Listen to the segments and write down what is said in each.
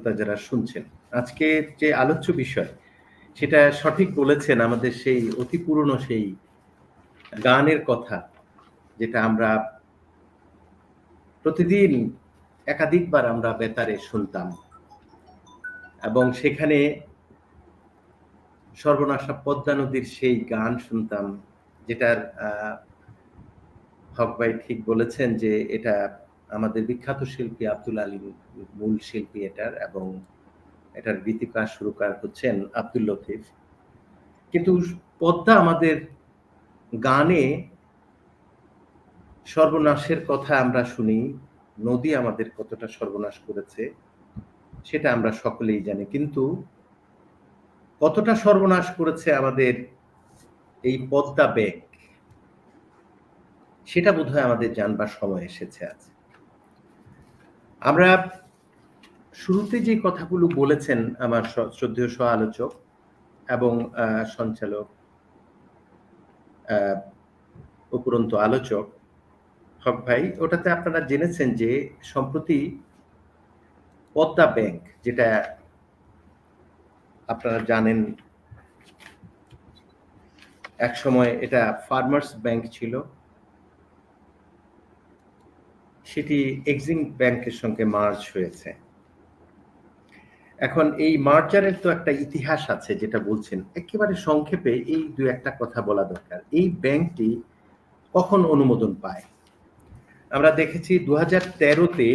শ্রোতা যারা শুনছেন, আজকে যে আলোচ্য বিষয়, সেটা সঠিক বলেছেন আমাদের সেই অতি পুরনো সেই গানের কথা, যেটা আমরা প্রতিদিন একাধিকবার আমরা বেতারে শুনতাম। এবং সেখানে সর্বনাশা পদ্মা নদীর সেই গান শুনতাম, যেটার হক ভাই ঠিক বলেছেন যে এটা আমাদের বিখ্যাত শিল্পী আব্দুল আলী মূল শিল্পী এটার এবং এটার গীতিকার, সুরকার হচ্ছেন আব্দুল লতিফ। কিন্তু পদ্মা আমাদের গানে সর্বনাশের কথা আমরা শুনি, নদী আমাদের কতটা সর্বনাশ করেছে, সেটা আমরা সকলেই জানি। কিন্তু কতটা সর্বনাশ করেছে আমাদের এই পদ্মা ব্যাংক সেটা বোধহয় আমাদের জানবার সময় এসেছে আজ। আমরা শুরুতে যে কথাগুলো বলেছেন আমার শ্রদ্ধেয় সহ আলোচক এবং সঞ্চালক উপরন্ত আলোচক হক ভাই, ওটাতে আপনারা জেনেছেন যে সম্প্রতি পদ্মা ব্যাংক, যেটা আপনারা জানেন এক সময় এটা ফার্মার্স ব্যাংক ছিল। সেটি এক্সিম ব্যাংকের সঙ্গে মার্জ হয়েছে। এখন এই মার্জারের তো একটা ইতিহাস আছে যেটা বলছেন, একেবারে সংক্ষেপে এই দু একটা কথা বলা দরকার। এই ব্যাংকটি কখন অনুমোদন পায়? আমরা দেখেছি দু হাজার তেরোতে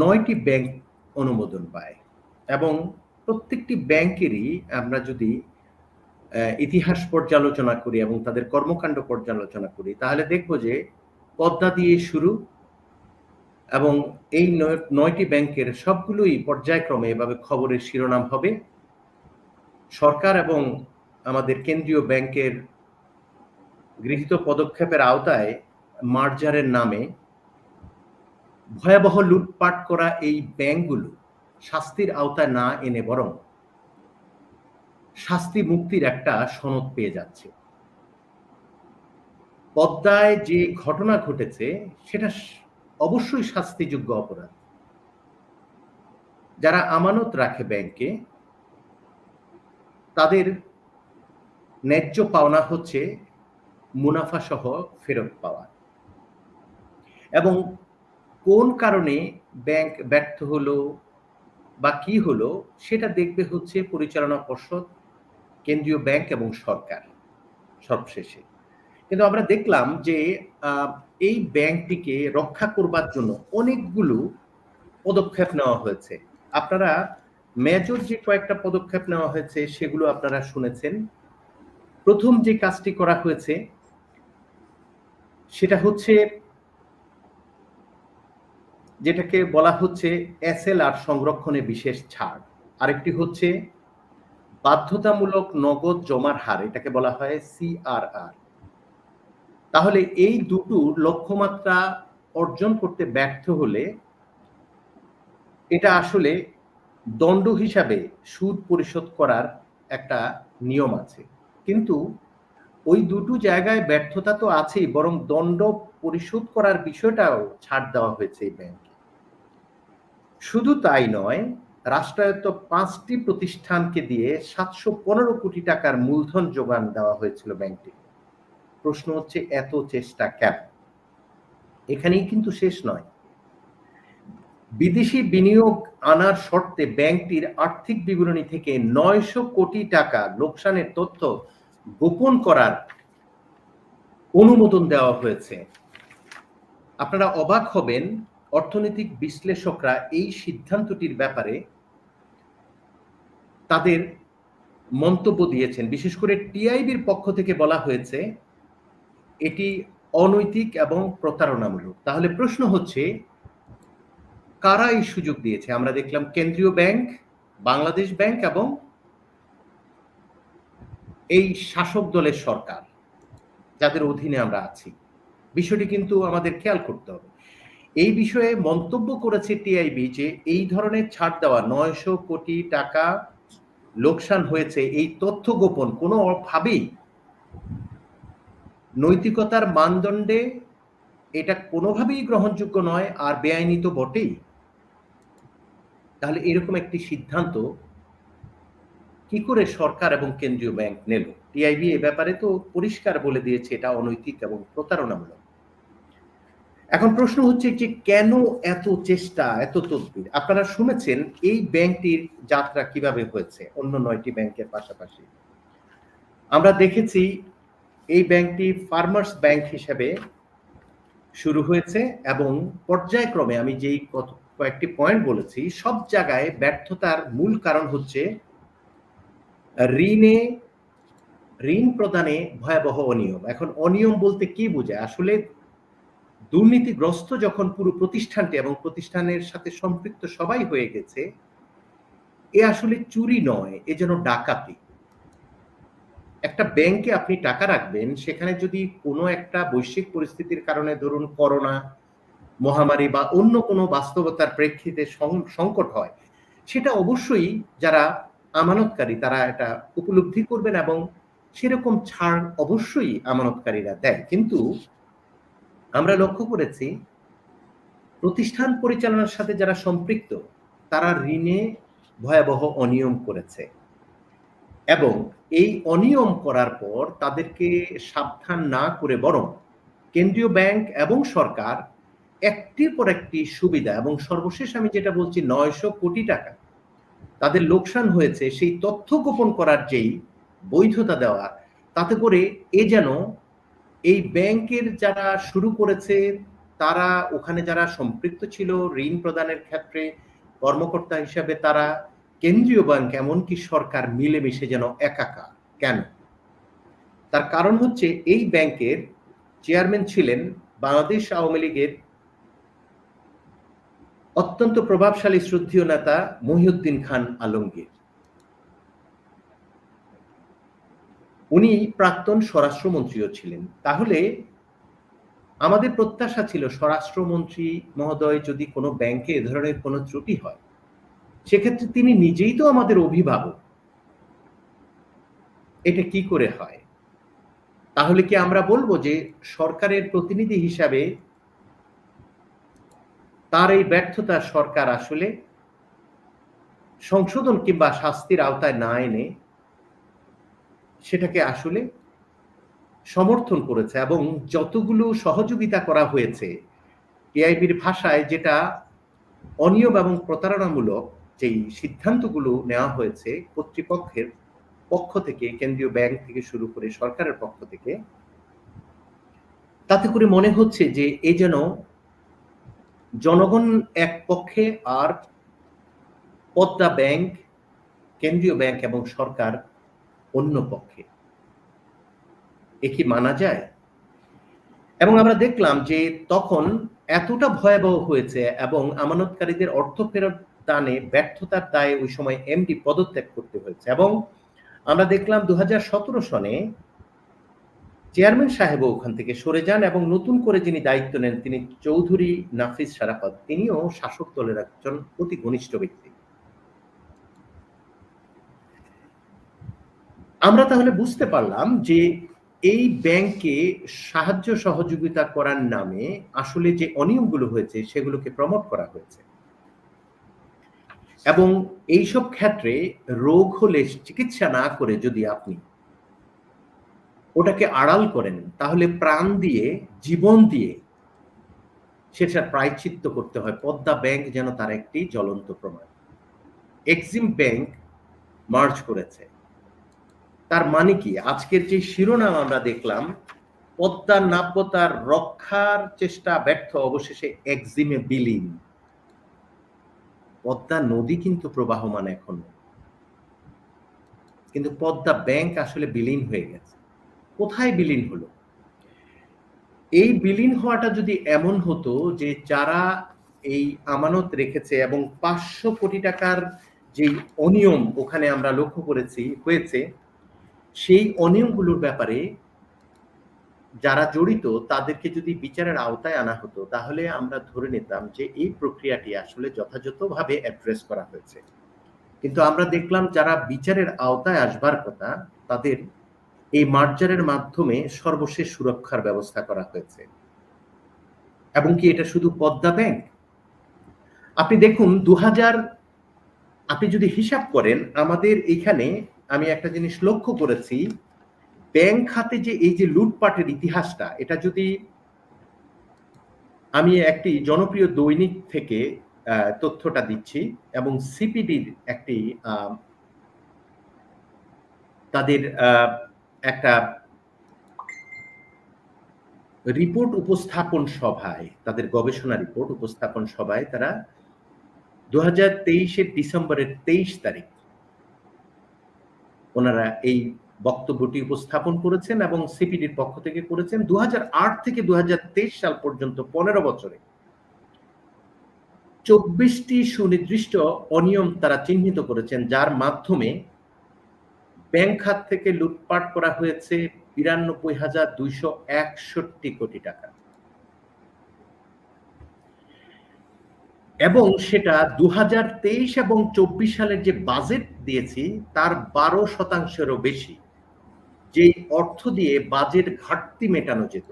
নয়টি ব্যাংক অনুমোদন পায় এবং প্রত্যেকটি ব্যাংকেরই আমরা যদি ইতিহাস পর্যালোচনা করি এবং তাদের কর্মকাণ্ড পর্যালোচনা করি, তাহলে দেখব যে পদ্মা দিয়ে শুরু এবং এই নয়টি ব্যাংকের সবগুলোই পর্যায়ক্রমে এভাবে খবরের শিরোনাম হবে। সরকার এবং আমাদের কেন্দ্রীয় ব্যাংকের গৃহীত পদক্ষেপের আওতায় মার্জারের নামে ভয়াবহ লুটপাট করা এই ব্যাংকগুলো শাস্তির আওতায় না এনে বরং শাস্তি মুক্তির একটা সনদ পেয়ে যাচ্ছে। পদ্মায় যে ঘটনা ঘটেছে, সেটা অবশ্যই শাস্তিযোগ্য অপরাধ। যারা আমানত রাখে ব্যাংকে, তাদের ন্যায্য পাওনা হচ্ছে মুনাফা সহ ফেরত পাওয়া। এবং কোন কারণে ব্যাংক ব্যর্থ হলো বা কি হলো, সেটা দেখবে হচ্ছে পরিচালনা পর্ষদ কেন্দ্রীয় ব্যাংক এবং সরকার, সবশেষে। কিন্তু আমরা দেখলাম যে এই ব্যাংকটিকে রক্ষা করবার জন্য অনেকগুলো পদক্ষেপ নেওয়া হয়েছে। আপনারা মেজর যে কয়েকটা পদক্ষেপ নেওয়া হয়েছে, সেগুলো আপনারা শুনেছেন। প্রথম যে কাজটি করা হয়েছে, সেটা হচ্ছে যেটাকে বলা হচ্ছে এসএলআর সংরক্ষণে বিশেষ ছাড়। আরেকটি হচ্ছে বাধ্যতামূলক নগদ জমার হার, এটাকে বলা হয় সিআরআর তাহলে এই দুটো লক্ষ্যমাত্রা অর্জন করতে ব্যর্থ হলে এটা আসলে দণ্ড হিসাবে সুদ পরিশোধ করার একটা নিয়ম আছে। কিন্তু ওই দুটো জায়গায় ব্যর্থতা তো আছেই, বরং দণ্ড পরিশোধ করার বিষয়টাও ছাড় দেওয়া হয়েছে এই ব্যাংকে। শুধু তাই নয় রাষ্ট্রায়ত্ত পাঁচটি প্রতিষ্ঠানকে দিয়ে সাতশো পনেরো কোটি টাকার মূলধন যোগান দেওয়া হয়েছিল ব্যাংকটি। প্রশ্ন হচ্ছে, এত চেষ্টা কেন? এখানেই কিন্তু শেষ নয়। বিদেশি বিনিয়োগ আনার শর্তে ব্যাংকটির আর্থিক বিবরণী থেকে নয়শো কোটি টাকা লোকসানের তথ্য গোপন করার অনুমোদন দেওয়া হয়েছে। আপনারা অবাক হবেন, অর্থনৈতিক বিশ্লেষকরা এই সিদ্ধান্তটির ব্যাপারে তাদের মন্তব্য দিয়েছেন। বিশেষ করে টিআইবির পক্ষ থেকে বলা হয়েছে, এটি অনৈতিক এবং প্রতারণামূলক। তাহলে প্রশ্ন হচ্ছে, কারা এই সুযোগ দিয়েছে? আমরা দেখলাম কেন্দ্রীয় ব্যাংক, বাংলাদেশ ব্যাংক এবং এই শাসক দলের সরকার, যাদের অধীনে আমরা আছি। বিষয়টি কিন্তু আমাদের খেয়াল করতে হবে। এই বিষয়ে মন্তব্য করেছে টিআইবি যে, এই ধরনের ছাড় দেওয়া নয়শো কোটি টাকা লোকসান হয়েছে, এই তথ্য গোপন। কোনোভাবেই নৈতিকতার মানদণ্ডে এটা কোনোভাবেই গ্রহণযোগ্য নয়, আর বেআইনি তো বটেই। তাহলে এরকম একটি সিদ্ধান্ত কি করে সরকার এবং কেন্দ্রীয় ব্যাংক নিল? টিআইবি এ ব্যাপারে তো পরিষ্কার বলে দিয়েছে, এটা অনৈতিক এবং প্রতারণামূলক। এখন প্রশ্ন হচ্ছে যে কেন এত চেষ্টা, এত তদবির? আপনারা শুনেছেন এই ব্যাংকটির যাত্রা কীভাবে হয়েছে, অন্য নয়টি ব্যাংকের পাশাপাশি। আমরা দেখেছি এই ব্যাংকটি ফার্মার্স ব্যাংক হিসেবে শুরু হয়েছে এবং পর্যায়ক্রমে আমি যেই কয়েকটি পয়েন্ট বলেছি, সব জায়গায় ব্যর্থতার মূল কারণ হচ্ছে ঋণে, ঋণ প্রদানে ভয়াবহ অনিয়ম। এখন অনিয়ম বলতে কি বোঝায়? আসলে দুর্নীতিগ্রস্ত যখন পুরো প্রতিষ্ঠানটি এবং প্রতিষ্ঠানের সাথে সম্পৃক্ত সবাই হয়ে গেছে, এ আসলে চুরি নয়, এ যেন ডাকাতি। একটা ব্যাংকে আপনি টাকা রাখবেন, সেখানে যদি কোনো একটা বৈশ্বিক পরিস্থিতির কারণে ধরুন করোনা, মহামারী বা অন্য কোনো বাস্তবতার প্রেক্ষিতে সংকট হয়, সেটা অবশ্যই যারা আমানতকারী তারা এটা উপলব্ধি করবেন এবং সেরকম ছাড় অবশ্যই আমানতকারীরা দেয়। কিন্তু আমরা লক্ষ্য করেছি, প্রতিষ্ঠান পরিচালনার সাথে যারা সম্পৃক্ত, তারা ঋণে ভয়াবহ অনিয়ম করেছে। এবং এই অনিয়ম করার পর তাদেরকে সাবধান না করে বরং কেন্দ্রীয় ব্যাংক এবং সরকার একটির পর একটি সুবিধা এবং সর্বশেষ আমি যেটা বলছি নয়শো কোটি টাকা, তাদের লোকসান হয়েছে, সেই তথ্য গোপন করার যেই বৈধতা দেওয়া, তাতে করে এ যেন এই ব্যাংকের যারা শুরু করেছে, তারা ওখানে যারা সম্পৃক্ত ছিল ঋণ প্রদানের ক্ষেত্রে, কর্মকর্তা হিসাবে তারা কেন্দ্রীয় ব্যাংক, এমনকি সরকার মিলেমিশে যেন একাকার কেন? তার কারণ হচ্ছে এই ব্যাংকের চেয়ারম্যান ছিলেন বাংলাদেশ আওয়ামী লীগের অত্যন্ত প্রভাবশালী শ্রদ্ধীয় নেতা মহিউদ্দিন খান আলমগীর। উনি প্রাক্তন স্বরাষ্ট্রমন্ত্রীও ছিলেন। তাহলে আমাদের প্রত্যাশা ছিল স্বরাষ্ট্রমন্ত্রী মহোদয় যদি কোনো ব্যাংকে এ ধরনের কোনো ত্রুটি হয়, সেক্ষেত্রে তিনি নিজেই তো আমাদের অভিভাবক। এটা কি করে হয়? তাহলে কি আমরা বলব যে সরকারের প্রতিনিধি হিসাবে তার এই ব্যর্থতা সরকার আসলে সংশোধন কিংবা শাস্তির আওতায় না এনে সেটাকে আসলে সমর্থন করেছে এবং যতগুলো সহযোগিতা করা হয়েছে টিআইবির ভাষায় যেটা অনিয়ম এবং প্রতারণামূলক যেই সিদ্ধান্তগুলো নেওয়া হয়েছে কর্তৃপক্ষের পক্ষ থেকে, কেন্দ্রীয় ব্যাংক থেকে শুরু করে সরকারের পক্ষ থেকে, তাতে করে মনে হচ্ছে যে এ যেন জনগণ এক পক্ষে আর পদ্মা ব্যাংক, কেন্দ্রীয় ব্যাংক এবং সরকার অন্য পক্ষে। এ কি মানা যায়? এবং আমরা দেখলাম যে তখন এতটা ভয়াবহ হয়েছে এবং আমানতকারীদের অর্থ ফেরত দানে ব্যর্থতার দায়ে ওই সময় এমডি পদত্যাগ করতে হয়েছে। এবং আমরা দেখলাম দু সতেরো সনে চেয়ারম্যান সাহেব ওখান থেকে সরে যান এবং নতুন করে যিনি দায়িত্ব নেন তিনি চৌধুরী নাফিস সারাফত, তিনিও শাসক দলের একজন অতি ঘনিষ্ঠ ব্যক্তি। আমরা তাহলে বুঝতে পারলাম যে এই ব্যাংকে সাহায্য সহযোগিতা করার নামে আসলে যে অনিয়মগুলো হয়েছে, সেগুলোকে প্রমোট করা হয়েছে। এবং এইসব ক্ষেত্রে রোগ হলে চিকিৎসা না করে যদি আপনি ওটাকে আড়াল করেন, তাহলে প্রাণ দিয়ে, জীবন দিয়ে সেটা প্রায়চিত্ত করতে হয়। পদ্মা ব্যাংক যেন তার একটি জ্বলন্ত প্রমাণ। এক্সিম ব্যাংক মার্চ করেছে। তার মানে কি? আজকের যে শিরোনাম আমরা দেখলাম পদ্মার নাব্যতার রক্ষার চেষ্টা ব্যর্থ, অবশেষে একজিমে বিলীন। পদ্মা নদী কিন্তু প্রবাহমান এখনও। কিন্তু পদ্মা ব্যাংক আসলে বিলীন হয়ে গেছে। কোথায় বিলীন হলো? এই বিলীন হওয়াটা যদি এমন হতো যে যারা এই আমানত রেখেছে এবং পাঁচশো কোটি টাকার যে অনিয়ম ওখানে আমরা লক্ষ্য করেছি, হয়েছে সেই অনিয়মগুলোর ব্যাপারে যারা জড়িত, তাদেরকে যদি বিচারের আওতায় আনা হতো, তাহলে আমরা ধরে নিতাম যে এই প্রক্রিয়াটি আসলে যথাযথভাবে অ্যাড্রেস করা হয়েছে। কিন্তু আমরা দেখলাম যারা বিচারের আওতায় আসবার কথা, তাদের এই মার্জারের মাধ্যমে সর্বশেষ সুরক্ষার ব্যবস্থা করা হয়েছে। এবং কি এটা শুধু পদ্মা ব্যাংক? আপনি দেখুন দু হাজার আপনি যদি হিসাব করেন, আমাদের এখানে আমি একটা জিনিস লক্ষ্য করেছি, ব্যাংক খাতে যে এই যে লুটপাটের ইতিহাসটা, এটা যদি আমি একটি জনপ্রিয় দৈনিক থেকে তথ্যটা দিচ্ছি এবং সিপিডির একটি তাদের একটা রিপোর্ট উপস্থাপন সভায়, তাদের গবেষণা রিপোর্ট উপস্থাপন সভায় তারা দু হাজার তেইশের ডিসেম্বরের তেইশ তারিখ ওনারা এই বক্তব্যটি উপস্থাপন করেছেন এবং সিপিডির পক্ষ থেকে করেছেন। দু থেকে দুহাজার তেইশ সাল পর্যন্ত পনেরো বছরে চব্বিশটি সুনির্দিষ্ট অনিয়ম তারা চিহ্নিত করেছেন, যার মাধ্যমে ব্যাংক খাত থেকে লুটপাট করা হয়েছে বিরানব্বই হাজার দুইশো একষট্টি কোটি টাকা। এবং সেটা দু তেইশ এবং চব্বিশ সালের যে বাজেট দিয়েছি, তার বারো শতাংশেরও বেশি। যে অর্থ দিয়ে বাজেট ঘাটতি মেটানো যেত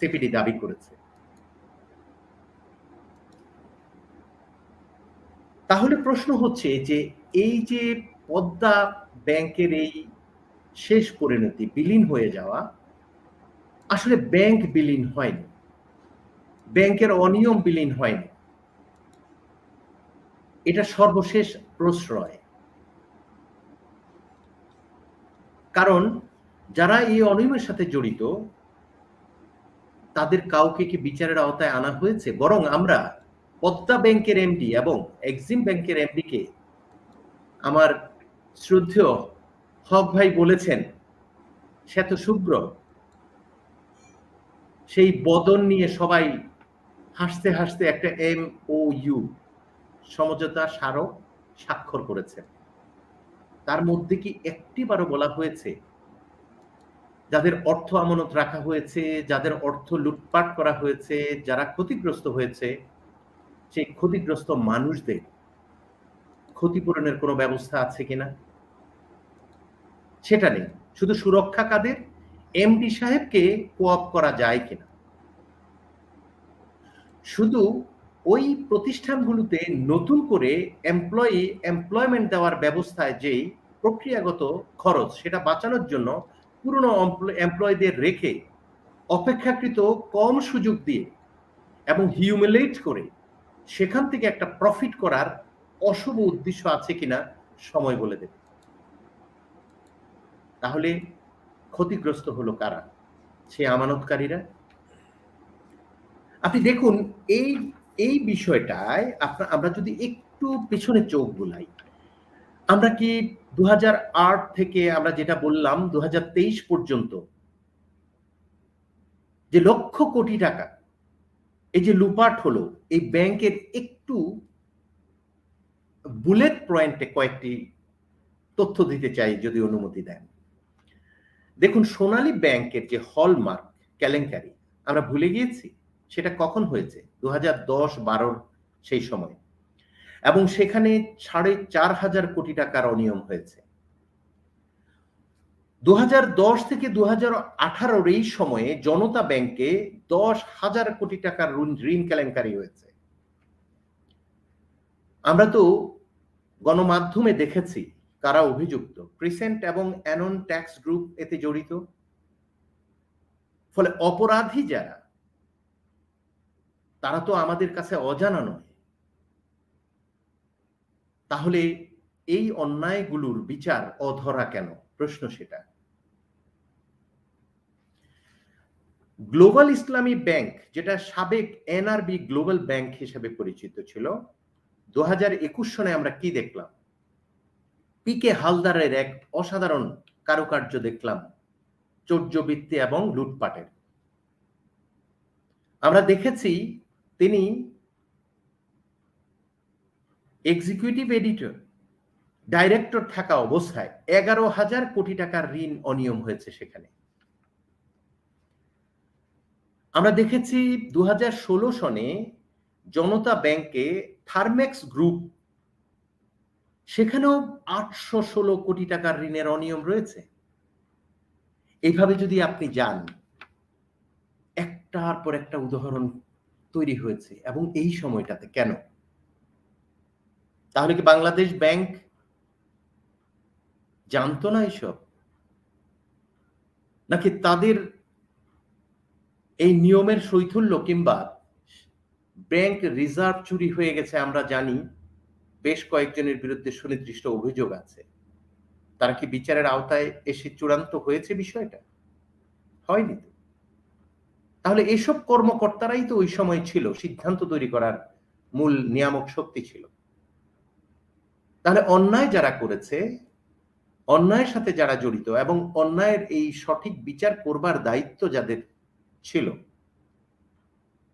সিপিডি দাবি করেছে। তাহলে প্রশ্ন হচ্ছে যে, এই যে পদ্মা ব্যাংকের এই শেষ পরিণতি, বিলীন হয়ে যাওয়া, আসলে ব্যাংক বিলীন হয়নি। ব্যাংকের অনিয়ম বিলীন হয়নি। এটা সর্বশেষ প্রশ্রয়। কারণ যারা এই অনিয়মের সাথে জড়িত, তাদের কাউকে কি বিচারের আওতায় আনা হয়েছে? বরং আমরা পদ্মা ব্যাংকের এমডি এবং এক্সিম ব্যাংকের এমডিকে আমার শ্রদ্ধেয় হক ভাই বলেছেন শ্বেত শুভ্র সেই বদন নিয়ে সবাই হাসতে হাসতে একটা এম ও ইউ সমঝোতা স্মারক স্বাক্ষর করেছেন তার মধ্যে কি একটিবারও বলা হয়েছে? যাদের অর্থ আমানত রাখা হয়েছে, যাদের অর্থ লুটপাট করা হয়েছে, যারা ক্ষতিগ্রস্ত হয়েছে, সেই ক্ষতিগ্রস্ত মানুষদের ক্ষতিপূরণের কোনো ব্যবস্থা আছে কিনা? সেটা নেই। শুধু সুরক্ষা কাদের? এমডি সাহেবকে কোঅপ করা যায় কিনা? শুধু ওই প্রতিষ্ঠানগুলোতে নতুন করে এমপ্লয়ি এমপ্লয়মেন্ট দেওয়ার ব্যবস্থায় যেই প্রক্রিয়াগত খরচ সেটা বাঁচানোর জন্য পুরনো এমপ্লয়ীদের রেখে অপেক্ষাকৃত কম সুযোগ দিয়ে এবং হিউমিলেট করে সেখান থেকে একটা প্রফিট করার অশুভ উদ্দেশ্য আছে কিনা সময় বলে দেবে। তাহলে ক্ষতিগ্রস্ত হলো কারা? সে আমানতকারীরা? আপনি দেখুন, এই এই বিষয়টায় আপনার আমরা যদি একটু পেছনে চোখ বুলাই, আমরা কি দু হাজার আট থেকে আমরা যেটা বললাম, দুহাজার তেইশ পর্যন্ত যে লক্ষ কোটি টাকা, এই যে লুপাট হলো, এই ব্যাংকের একটু বুলেট পয়েন্টে কয়েকটি তথ্য দিতে চাই যদি অনুমতি দেন। দেখুন, সোনালী ব্যাংকের যে হলমার্ক, কেলেঙ্কারি, আমরা ভুলে গিয়েছি। সেটা কখন হয়েছে? দু হাজার দশ বারোর সেই সময়। এবং সেখানে সাড়ে চার হাজার কোটি টাকার অনিয়ম হয়েছে। দুহাজার দশ থেকে দু আঠারোর এই সময়ে জনতা ব্যাংকে দশ হাজার কোটি টাকার ঋণ কেলেঙ্কারি হয়েছে। আমরা তো গণমাধ্যমে দেখেছি কারা অভিযুক্ত। ক্রিসেন্ট এবং অ্যানন ট্যাক্স গ্রুপ এতে জড়িত। ফলে অপরাধী যারা তারা তো আমাদের কাছে অজানা নয়। তাহলে এই অন্যায়গুলোর বিচার অধরা কেন? প্রশ্ন সেটা। গ্লোবাল ইসলামী ব্যাংক, যেটা সাবেক এনআরবি গ্লোবাল ব্যাংক হিসেবে পরিচিত ছিল দু হাজার একুশ সনে আমরা কি দেখলাম? পিকে হালদারের এক অসাধারণ কারুকার্য দেখলাম, চৌর্যবৃত্তি এবং লুটপাটের। আমরা দেখেছি তিনি এক্সিকিউটিভ এডিটর ডাইরেক্টর থাকা অবস্থায় এগারো হাজার কোটি টাকার ঋণ অনিয়ম হয়েছে সেখানে। আমরা দেখেছি দু সনে জনতা ব্যাংকে থার্মেক্স গ্রুপ সেখানেও আটশো ষোলো কোটি টাকার ঋণের অনিয়ম রয়েছে। এইভাবে যদি আপনি যান, একটার পর একটা উদাহরণ তৈরি হয়েছে এবং এই সময়টাতে কেন? তাহলে কি বাংলাদেশ ব্যাংক জানতো না এসব? নাকি তাদের এই নিয়মের শৈথল্য কিংবা ব্যাংক রিজার্ভ চুরি হয়ে গেছে আমরা জানি, বেশ কয়েকজনের বিরুদ্ধে সুনির্দিষ্ট অভিযোগ আছে। তারা কি বিচারের আওতায় এসে চূড়ান্ত হয়েছে বিষয়টা? হয়নি তো। তাহলে এসব কর্মকর্তারাই তো ওই সময় ছিল, সিদ্ধান্ত তৈরি করার মূল নিয়ামক শক্তি ছিল। তাহলে অন্যায় যারা করেছে, অন্যায়ের সাথে যারা জড়িত এবং অন্যায়ের এই সঠিক বিচার করবার দায়িত্ব যাদের ছিল,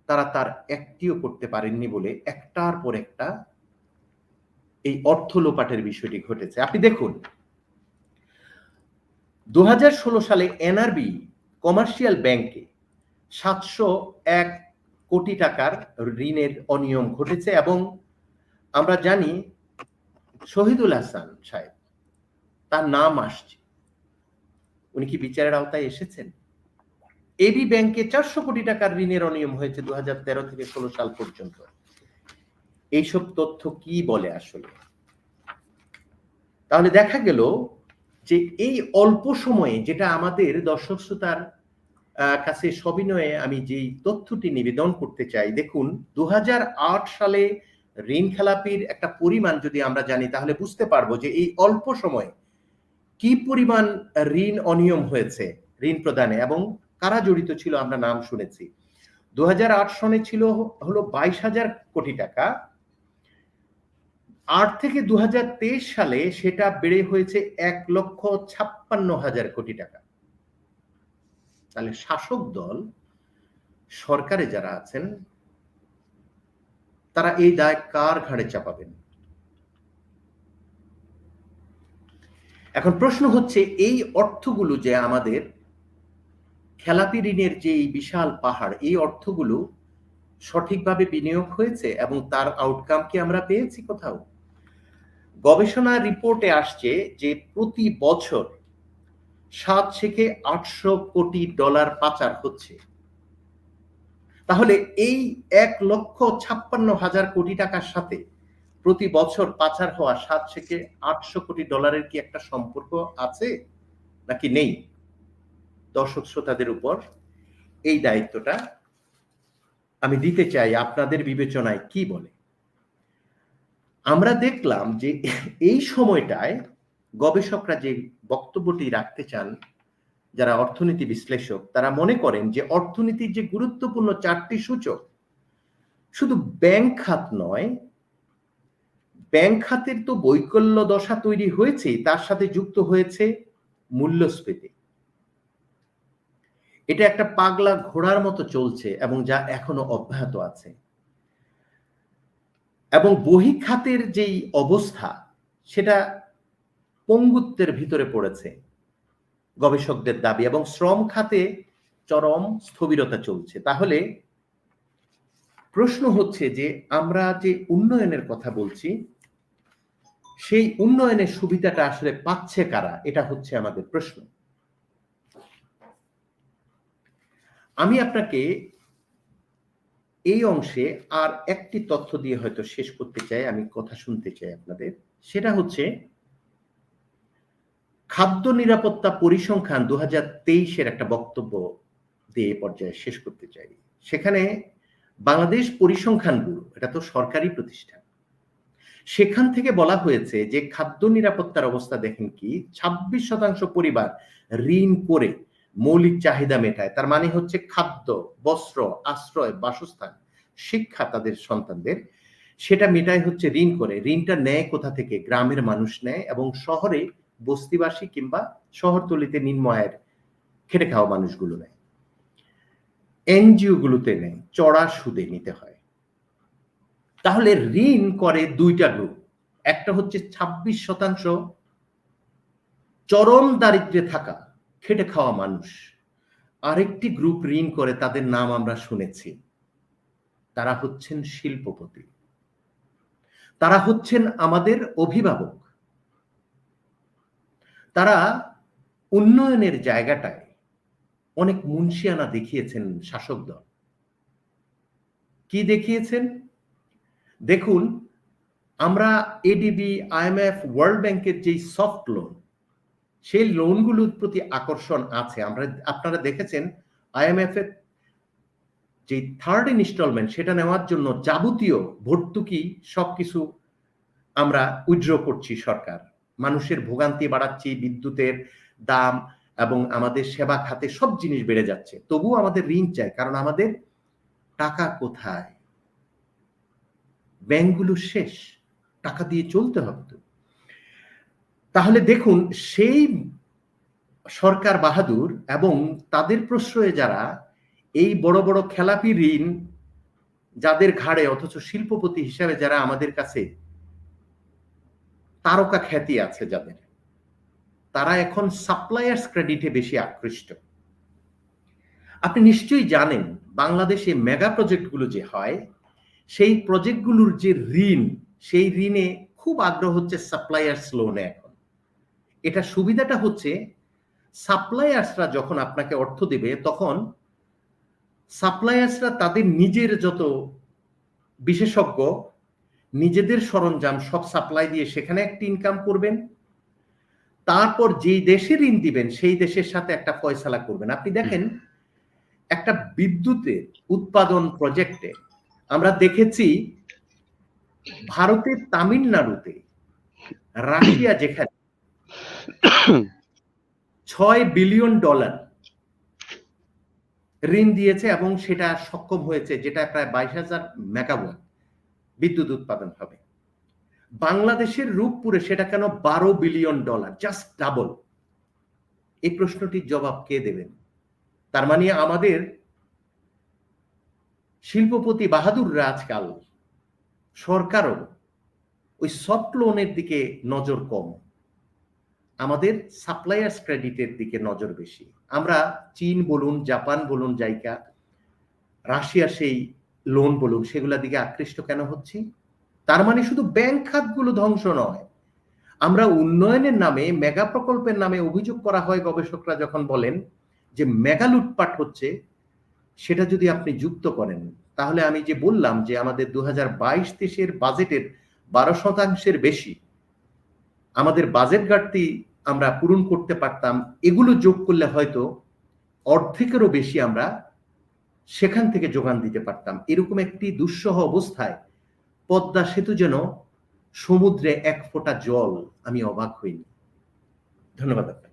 তারা তার একটিও করতে পারেননি বলে একটার পর একটা এই অর্থ লোপাটের বিষয়টি ঘটেছে। আপনি দেখুন দু হাজার ষোলো সালে এনআরবি কমার্শিয়াল ব্যাংকে সাতশো এক কোটি টাকার ঋণের অনিয়ম ঘটেছে এবং আমরা জানি শহীদুল হাসান সাহেব, তার নাম আসছে। উনি কি বিচারের আওতায় এসেছেন? এবি ব্যাংকে চারশো কোটি টাকার ঋণের অনিয়ম হয়েছে দু তেরো থেকে ষোলো সাল পর্যন্ত। এইসব তথ্য কি বলে আসলে? তাহলে দেখা গেল যে এই অল্প সময়ে যেটা আমাদের দর্শক শ্রোতার কাছে সবিনয়ে আমি যেই তথ্যটি নিবেদন করতে চাই, দেখুন দু হাজার আট সালে ঋণ খেলাপির একটা পরিমাণ যদি আমরা জানি, তাহলে বুঝতে পারব যে এই অল্প সময়ে কি পরিমাণ ঋণ অনিয়ম হয়েছে ঋণ প্রদানে এবং কারা জড়িত ছিল আমরা নাম শুনেছি। দু হাজার আট সনে ছিল হলো বাইশ হাজার কোটি টাকা। আট থেকে দু হাজার তেইশ সালে সেটা বেড়ে হয়েছে এক লক্ষ ছাপ্পান্ন হাজার কোটি টাকা। তাহলে শাসক দল, সরকারে যারা আছেন, তারা এই দায় কার ঘাড়ে চাপাবেন? এখন প্রশ্ন হচ্ছে, এই অর্থগুলো যে আমাদের খেলাপি ঋণের যে এই বিশাল পাহাড়, এই অর্থগুলো সঠিকভাবে বিনিয়োগ হয়েছে এবং তার আউটকাম কি আমরা পেয়েছি কোথাও? গবেষণা রিপোর্টে আসছে যে প্রতি বছর সাত থেকে আটশো কোটি ডলার পাচার হচ্ছে। তাহলে এই এক লক্ষ ছাপ্পান্ন হাজার কোটি টাকার সাথে প্রতি বছর পাচার হওয়া সাত থেকে আটশো কোটি ডলারের কি একটা সম্পর্ক আছে নাকি নেই? দর্শক শ্রোতাদের উপর এই দায়িত্বটা আমি দিতে চাই আপনাদের বিবেচনায় কি বলে? আমরা দেখলাম যে এই সময়টায় গবেষকরা যে বক্তব্যটি রাখতে চান, যারা অর্থনীতি বিশ্লেষক, তারা মনে করেন যে অর্থনীতির যে গুরুত্বপূর্ণ চারটি সূচক, শুধু ব্যাংক খাত নয়, ব্যাংক খাতের তো বৈকল্য দশা তৈরি হয়েছে, তার সাথে যুক্ত হয়েছে মূল্যস্ফীতি। এটা একটা পাগলা ঘোড়ার মতো চলছে এবং যা এখনও অব্যাহত আছে। এবং বহি খাতের যেই অবস্থা, সেটা পঙ্গুত্বের ভিতরে পড়েছে। গবেষকদের দাবি এবং শ্রম খাতে চরম স্থবিরতা চলছে। তাহলে প্রশ্ন হচ্ছে যে, আমরা যে উন্নয়নের কথা বলছি, সেই উন্নয়নের সুবিধাটা আসলে পাচ্ছে কারা? এটা হচ্ছে আমাদের প্রশ্ন। আমি আপনাকে এই অংশে আর একটি তথ্য দিয়ে হয়তো শেষ করতে চাই, আমি কথা শুনতে চাই আপনাদের। সেটা হচ্ছে খাদ্য নিরাপত্তা পরিসংখ্যান দু হাজার তেইশের একটা বক্তব্য দিয়ে পর্যায়ে শেষ করতে চাই। সেখানে বাংলাদেশ পরিসংখ্যান ব্যুরো, এটা তো সরকারি প্রতিষ্ঠান, সেখান থেকে বলা হয়েছে যে খাদ্য নিরাপত্তার অবস্থা দেখেন কি ২৬ শতাংশ পরিবার ঋণ করে মৌলিক চাহিদা মেটায়। তার মানে হচ্ছে খাদ্য, বস্ত্র, আশ্রয়, বাসস্থান, শিক্ষা তাদের সন্তানদের, সেটা মেটায় হচ্ছে ঋণ করে। ঋণটা নেয় কোথা থেকে? গ্রামের মানুষ নেয় এবং শহরে বস্তিবাসী কিংবা শহরতলিতে নিম্নয়ের খেটে খাওয়া মানুষগুলো নেয়। এনজিও গুলোতে নেয়, চড়া সুদে নিতে হয়। তাহলে ঋণ করে দুইটা গ্রুপ একটা হচ্ছে ২৬ শতাংশ চরম দারিদ্রে থাকা, খেটে খাওয়া মানুষ। আরেকটি গ্রুপ ঋণ করে, তাদের নাম আমরা শুনেছি। তারা হচ্ছেন শিল্পপতি। তারা হচ্ছেন আমাদের অভিভাবক। তারা উন্নয়নের জায়গাটায় অনেক মুন্সিয়ানা দেখিয়েছেন শাসক দল। কি দেখিয়েছেন? দেখুন, আমরা এডিবি আইএমএফ ওয়ার্ল্ড ব্যাংকের যেই সফট লোন সেই লোনগুলোর প্রতি আকর্ষণ আছে। আমরা, আপনারা দেখেছেন আইএমএফ এর যে থার্ড ইনস্টলমেন্ট সেটা নেওয়ার জন্য যাবতীয় ভর্তুকি সবকিছু আমরা উইড্র করছি সরকার। মানুষের ভোগান্তি বাড়াচ্ছি, বিদ্যুতের দাম এবং আমাদের সেবা খাতে সব জিনিস বেড়ে যাচ্ছে। তবুও আমাদের ঋণ চাই, কারণ আমাদের টাকা কোথায়? ব্যাংকগুলো শেষ, টাকা দিয়ে চলতে হবে তো। তাহলে দেখুন, সেই সরকার বাহাদুর এবং তাদের প্রশ্রয়ে যারা এই বড় বড় খেলাপি ঋণ, যাদের ঘাড়ে অথচ শিল্পপতি হিসাবে যারা আমাদের কাছে তারকা খ্যাতি আছে যাদের। তারা এখন সাপ্লায়ার্স ক্রেডিটে বেশি আকৃষ্ট। আপনি নিশ্চয়ই জানেন, বাংলাদেশে মেগা প্রজেক্টগুলো যে হয়, সেই প্রজেক্টগুলোর যে ঋণ, সেই ঋণে খুব আগ্রহ হচ্ছে সাপ্লায়ার্স লোনে এখন। এটা সুবিধাটা হচ্ছে সাপ্লায়ার্সরা যখন আপনাকে অর্থ দেবে, তখন সাপ্লায়ার্সরা তাদের নিজের যত বিশেষজ্ঞ নিজেদের সরঞ্জাম সব সাপ্লাই দিয়ে সেখানে একটি ইনকাম করবেন। তারপর যেই দেশে ঋণ দিবেন, সেই দেশের সাথে একটা ফয়সালা করবেন। আপনি দেখেন, একটা বিদ্যুতের উৎপাদন প্রজেক্টে আমরা দেখেছি ভারতের তামিলনাড়ুতে রাশিয়া যেখানে ছয় বিলিয়ন ডলার ঋণ দিয়েছে এবং সেটা সক্ষম হয়েছে, যেটা প্রায় বাইশ হাজার মেগাওয়াট বিদ্যুৎ উৎপাদন হবে। বাংলাদেশের রূপপুরে সেটা কেন বারো বিলিয়ন ডলার? জাস্ট ডাবল এই প্রশ্নটির জবাব কে দেবেন? তার মানে আমাদের শিল্পপতি বাহাদুররা আজকাল সরকারও ওই সফট লোনের দিকে নজর কম। আমাদের সাপ্লায়ার্স ক্রেডিটের দিকে নজর বেশি। আমরা চীন বলুন, জাপান বলুন জায়গা রাশিয়া সেই লোন বলুন সেগুলোর দিকে আকৃষ্ট কেন হচ্ছি? তার মানে শুধু ব্যাংক খাতগুলো ধ্বংস নয়। আমরা উন্নয়নের নামে মেগা প্রকল্পের নামে অভিযোগ করা হয় গবেষকরা যখন বলেন যে মেগা লুটপাট হচ্ছে, সেটা যদি আপনি যুক্ত করেন, তাহলে আমি যে বললাম যে আমাদের দু হাজার বাইশ তেইশের বাজেটের বারো শতাংশের বেশি, আমাদের বাজেট ঘাটতি আমরা পূরণ করতে পারতাম, এগুলো যোগ করলে হয়তো অর্ধেকেরও বেশি আমরা সেখান থেকে যোগান দিতে পারতাম। এরকম একটি দুঃসহ অবস্থায় পদ্মা সেতু যেন সমুদ্রে এক ফোঁটা জল, আমি অবাক হইনি। ধন্যবাদ আপনাকে।